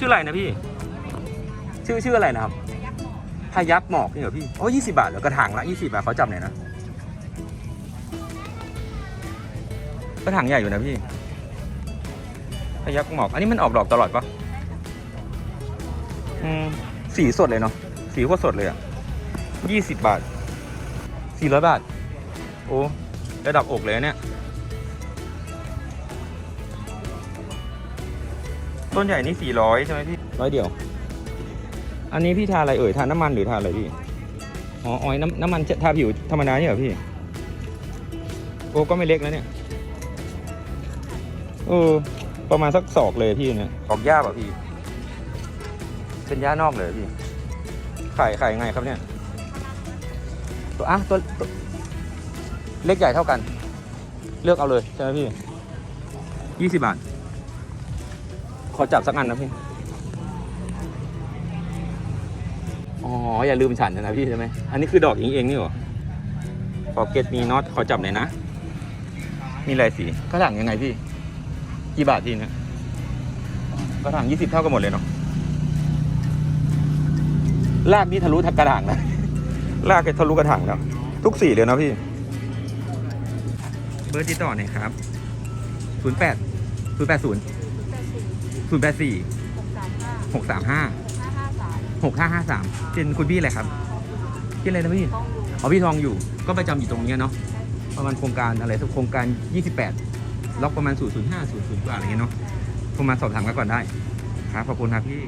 ชื่ออะไรนะพี่ ชื่อชื่ออะไรนะครับพายักหมอกนี่เหรอพี่โอ้ยี่สิบาทเหรอกระถางละยี่สิบาทเขาจำไหนอยนะกระถางใหญ่อยู่นะพี่พายักหมอก อันนี้มันออกดอกตลอดปะอืมสีสดเลยเนาะสีโคตรสดเลยอะยี่สิบบาทสี่ร้อยบาท โอ้ระดับอกเลยนะเนี่ย ต้นใหญ่นี่สี่ร้อยใช่ไหมพี่ร้อยเดียว อันนี้พี่ทาอะไรเอ่ย ทาน้ำมันหรือทาอะไรพี่ อ๋อออยน้ำน้ำมันทาผิวธรรมดาเนี่ยเหรอพี่ โอ้ก็ไม่เล็กแล้วเนี่ยเออประมาณสักศอกเลยพี่เนี่ยออกหญ้าป่ะพี่ เป็นหญ้านอกเลยเหรอพี่ ขายขายยังไงครับเนี่ย ตัวอะตัวตัว เล็กใหญ่เท่ากัน เลือกเอาเลยใช่ไหมพี่ยี่สิบบาทข อจับสักอันนะพี่ อ๋อ อย่าลืมฉันนะพี่ใช่ไหม อันนี้คือดอกเองเองนี่หรอขอเก็ตมีน็อตขอจับหน่อยนะ มีลายสีกระถางยังไงพี่ กี่บาทพี่เนี่ยกระถางยี่สิบเท่ากันหมดเลยเนาะ ลากนี่ทะลุทักกระถางนะลากแค่ทะลุกระถางแล้ว ทุกสีเลยนะพี่ เบอร์ติดต่อหน่อยครับ ศูนย์แปดศูนย์แปดศูนย์ ศูนย์แปดสี่หกสามห้าหกสามห้าห้าห้าสามหกห้าห้าสามเป็นคุณพี่อะไรครับพี่อะไรนะพี่ต้องอยู่อ๋อพี่ทองอยู่ก็ประจำอยู่ตรงเนี้ยเนาะประมาณโครงการอะไรสักโครงการ 28 ล็อกประมาณ 005 00กว่าอะไรเงี้ยเนาะโทรมาสอบถามกันก่อนได้ ครับ ขอบคุณครับพี่